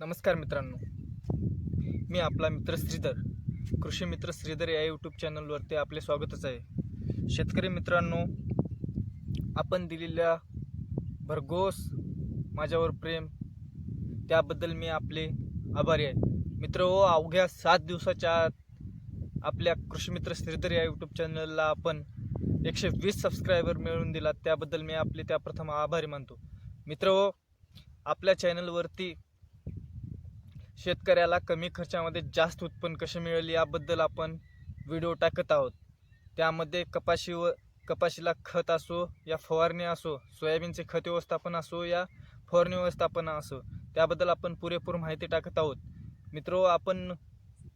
नमस्कार मित्रांनो. मी आपला मित्र श्रीधर. कृषी मित्र श्रीधर या यूट्यूब चॅनलवरती आपले स्वागतच आहे. शेतकरी मित्रांनो आपण दिलेल्या भरघोस माझ्यावर प्रेम त्याबद्दल मी आपले आभारी आहे. मित्र हो अवघ्या सात दिवसाच्या आत आपल्या कृषी मित्र श्रीधर या यूट्यूब चॅनलला आपण एकशे वीस सबस्क्रायबर मिळवून दिला त्याबद्दल मी आपले त्या प्रथम आभारी मानतो. मित्र हो आपल्या चॅनलवरती शेतकऱ्याला कमी खर्चामध्ये जास्त उत्पन्न कसे मिळेल याबद्दल आपण व्हिडिओ टाकत आहोत. त्यामध्ये कपाशी व कपाशीला खत असो या फवारणी असो सोयाबीनचे खत व्यवस्थापन असो या फवारणी व्यवस्थापन असो त्याबद्दल आपण पुरेपूर माहिती टाकत आहोत. मित्रो आपण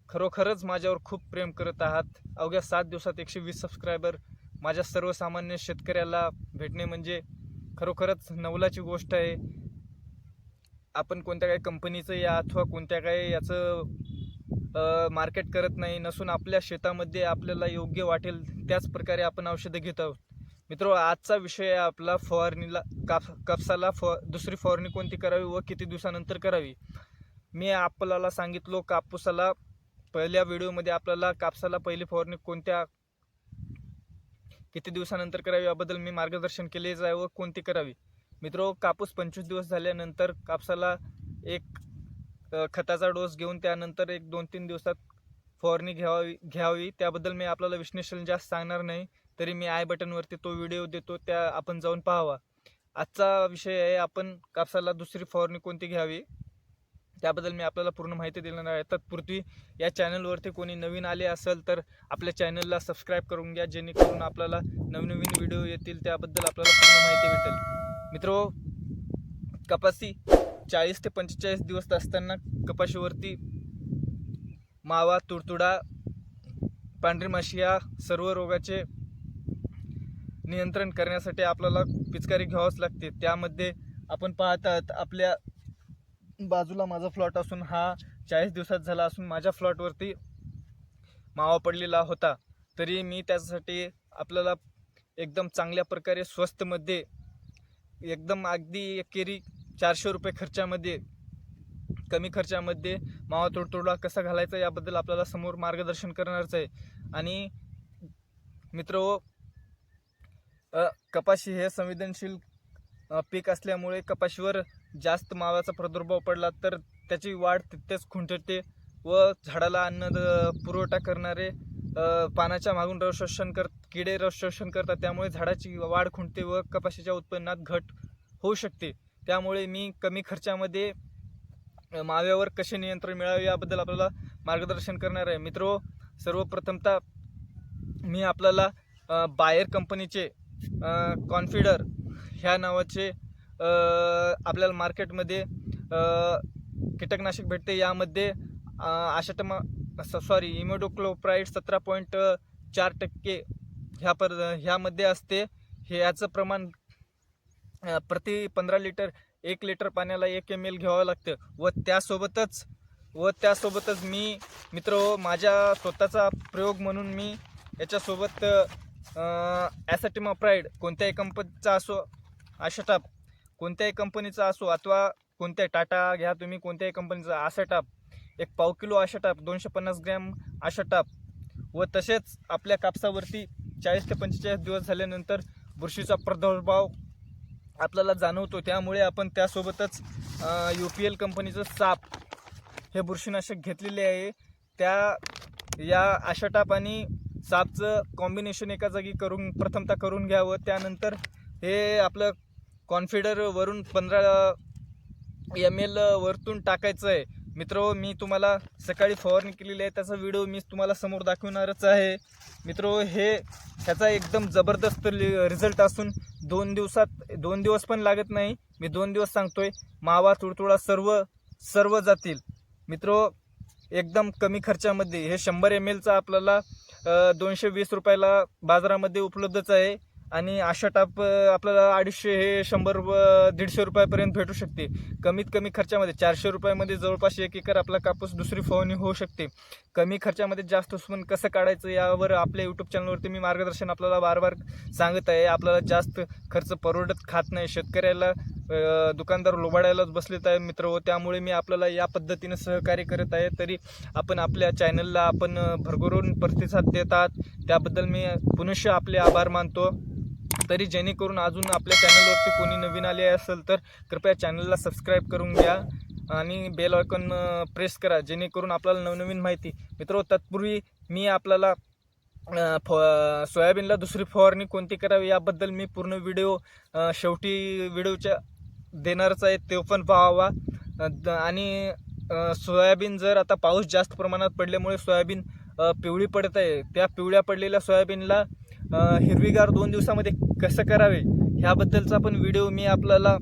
खरोखरच माझ्यावर खूप प्रेम करत आहात. अवघ्या सात दिवसात एकशे वीस सबस्क्रायबर माझ्या सर्वसामान्य शेतकऱ्याला भेटणे म्हणजे खरोखरच नवलाची गोष्ट आहे. आपण कोणत्या काही कंपनीचं या अथवा कोणत्या काही याचं मार्केट करत नाही नसून आपल्या शेतामध्ये आपल्याला योग्य वाटेल त्याच प्रकारे आपण औषधं घेत आहोत. मित्र आजचा विषय आहे आपला फवारणीला काप कापसाला फ दुसरी फवारणी कोणती करावी व किती दिवसानंतर करावी? मी आपल्याला सांगितलो कापूसाला पहिल्या व्हिडिओमध्ये आपल्याला कापसाला पहिली फवारणी कोणत्या किती दिवसानंतर करावी याबद्दल मी मार्गदर्शन केलेच आहे व कोणती करावी? मित्रो कापूस पंचवीस दिवस झाल्यानंतर कापसाला एक खताचा डोस घेऊन त्यानंतर एक दोन तीन दिवसात फवारणी घ्यावी घ्यावी. त्याबद्दल मी आपल्याला विश्लेषण जास्त सांगणार नाही. तरी मी आय बटनवरती तो व्हिडिओ देतो त्या आपण जाऊन पाहावा. आजचा विषय आहे आपण कापसाला दुसरी फवारणी कोणती घ्यावी? त्याबद्दल मी आपल्याला पूर्ण माहिती देणार आहे. तत्पूर्वी या चॅनलवरती कोणी नवीन आले असेल तर आपल्या चॅनलला सबस्क्राईब करून घ्या जेणेकरून आपल्याला नवनवीन व्हिडिओ येतील. त्याबद्दल आपल्याला पूर्ण माहिती भेटेल. मित्र कपासी चाळीस ते पंचेचाळीस दिवस असताना कपाशीवरती मावा तुडतुडा पांढरी माशी या सर्व रोगाचे नियंत्रण करण्यासाठी आपल्याला पिचकारी घ्यावंच लागते. त्यामध्ये आपण पाहतात आपल्या बाजूला माझा फ्लॉट असून हा चाळीस दिवसात झाला असून माझ्या फ्लॉटवरती मावा पडलेला होता. तरी मी त्याच्यासाठी आपल्याला एकदम चांगल्या प्रकारे स्वस्तमध्ये एकदम अगदी एकेरी चारशे रुपये खर्चामध्ये कमी खर्चामध्ये मावा तोडतोडा कसा घालायचा याबद्दल आपल्याला समोर मार्गदर्शन करणारच आहे. आणि मित्र हो, कपाशी हे संवेदनशील पीक असल्यामुळे कपाशीवर जास्त मावाचा प्रादुर्भाव पडला तर त्याची वाढ तितकेच खुंटते व झाडाला अन्न पुरवठा करणारे पानाच्या मागून रसशोषण कर किडे रसशोषण करतात. त्यामुळे झाडाची वाढ खुंटते व कपाशीच्या उत्पन्नात घट होऊ शकते. त्यामुळे मी कमी खर्चामध्ये माव्यावर कसे नियंत्रण मिळावे याबद्दल आपल्याला मार्गदर्शन करणार आहे. मित्रो सर्वप्रथमतः मी आपल्याला बायर कंपनीचे कॉन्फिडर ह्या नावाचे आपल्याला मार्केटमध्ये कीटकनाशक भेटते. यामध्ये आशाटमा सॉरी इमोडोक्लोप्राईड सतरा पॉईंट चार टक्के ह्या पर ह्यामध्ये असते. हे याचं प्रमाण प्रति पंधरा लिटर एक लिटर पाण्याला एक एम एल घ्यावं लागतं. व त्यासोबतच व त्यासोबतच मी मित्र हो, माझ्या स्वतःचा प्रयोग म्हणून मी याच्यासोबत ॲसॅटिमाप्राईड कोणत्याही कंपनीचा असो आशटाप कोणत्याही कंपनीचा असो अथवा कोणत्याही टाटा घ्या तुम्ही कोणत्याही कंपनीचा आशाटाप एक पाव किलो आशाटाप दोनशे पन्नास ग्रॅम आशाटाप व तसेच आपल्या कापसावरती चाळीस ते पंचेचाळीस दिवस झाल्यानंतर बुरशीचा प्रादुर्भाव आपल्याला जाणवतो. त्यामुळे आपण त्यासोबतच यू पी एल कंपनीचं साप हे बुरशीनाशक घेतलेले आहे. त्या या आशाटाप आणि सापचं कॉम्बिनेशन एका जागी करून प्रथमतः करून घ्यावं. त्यानंतर हे आपलं कॉन्फिडरवरून पंधरा एम एल वरतून टाकायचं आहे. मित्रो मी तुम्हाला सकाळी फवारणी केलेली आहे. त्याचा व्हिडिओ मी तुम्हाला समोर दाखवणारच आहे. मित्रो हे ह्याचा एकदम जबरदस्त रिझल्ट असून दोन दिवसात दोन दिवस पण लागत नाही. मी दोन दिवस सांगतोय मावा तुडतुडा सर्व सर्व जातील. मित्रो एकदम कमी खर्चामध्ये हे शंभर एम एलचा आपल्याला दोनशे वीस रुपयाला बाजारामध्ये उपलब्धच आहे. आणि अशा टाप आपल्याला अडीचशे हे शंभर व दीडशे रुपयापर्यंत भेटू शकते. कमीत कमी खर्चामध्ये चारशे रुपयामध्ये जवळपास एक एकर आपला कापूस दुसरी फवारणी होऊ शकते. कमी खर्चामध्ये जास्त उत्पन्न कसं काढायचं यावर आपल्या यूट्यूब चॅनलवरती मी मार्गदर्शन आपल्याला बार बार सांगत आहे. आपल्याला जास्त खर्च परवडत खात नाही. शेतकऱ्याला दुकानदार लोबाडायलाच बसलेत आहे मित्र व त्यामुळे मी आपल्याला या पद्धतीनं सहकार्य करत आहे. तरी आपण आपल्या चॅनलला आपण भरभरून प्रतिसाद देतात त्याबद्दल मी पुनश्च आपले आभार मानतो. तरी जेणेकरून अजून आपल्या चॅनलवरती कोणी नवीन आले असेल तर कृपया चॅनलला सबस्क्राईब करून घ्या आणि बेल आयकॉन प्रेस करा जेणेकरून आपल्याला नवनवीन माहिती. मित्र तत्पूर्वी मी आपल्याला फ सोयाबीनला दुसरी फवारणी कोणती करावी याबद्दल मी पूर्ण व्हिडिओ शेवटी व्हिडिओच्या देणारच आहे तो पण पाहावा. द- आणि सोयाबीन जर आता पाऊस जास्त प्रमाणात पडल्यामुळे सोयाबीन पिवळी पडत आहे त्या पिवळ्या पडलेल्या सोयाबीनला हिरवीगार दोन दिवसामध्ये कसं करावे ह्याबद्दलचा पण व्हिडिओ मी आपल्याला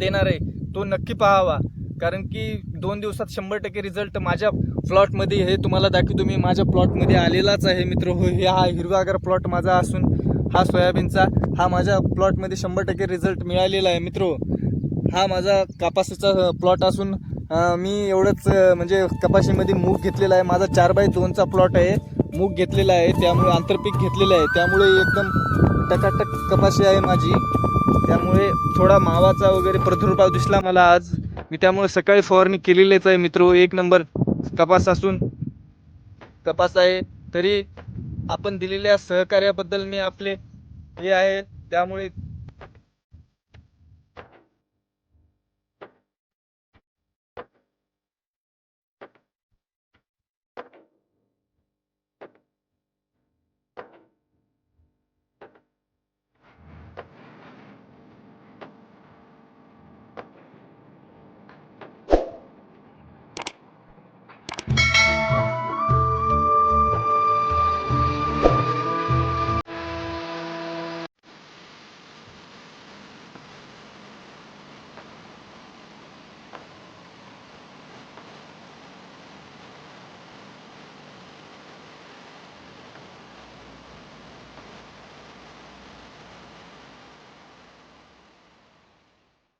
देणार आहे. तो नक्की पाहावा. कारण की दोन दिवसात शंभर टक्के रिझल्ट माझ्या प्लॉटमध्ये हे तुम्हाला दाखवतो. मी माझ्या प्लॉटमध्ये आलेलाच आहे मित्र. हो हे हा हिरवागार प्लॉट माझा असून हा सोयाबीनचा हा माझ्या प्लॉटमध्ये शंभर टक्के रिझल्ट मिळालेला आहे मित्र. हा माझा कापासीचा प्लॉट असून मी एवढंच म्हणजे कपाशीमध्ये मूग घेतलेला आहे. माझा चार बाय दोनचा प्लॉट आहे. मूग घेतलेला आहे त्यामुळे आंतरपीक घेतलेलं आहे. त्यामुळे एकदम टकाटक कपाशी आहे माझी. त्यामुळे थोडा मावाचा वगैरे प्रादुर्भाव दिसला मला आज. मी त्यामुळे सकाळी फवारणी केलेलीच आहे मित्र. एक नंबर कपास असून. कपास आहे. तरी आपण दिलेल्या सहकार्याबद्दल मी आपले हे आहे. त्यामुळे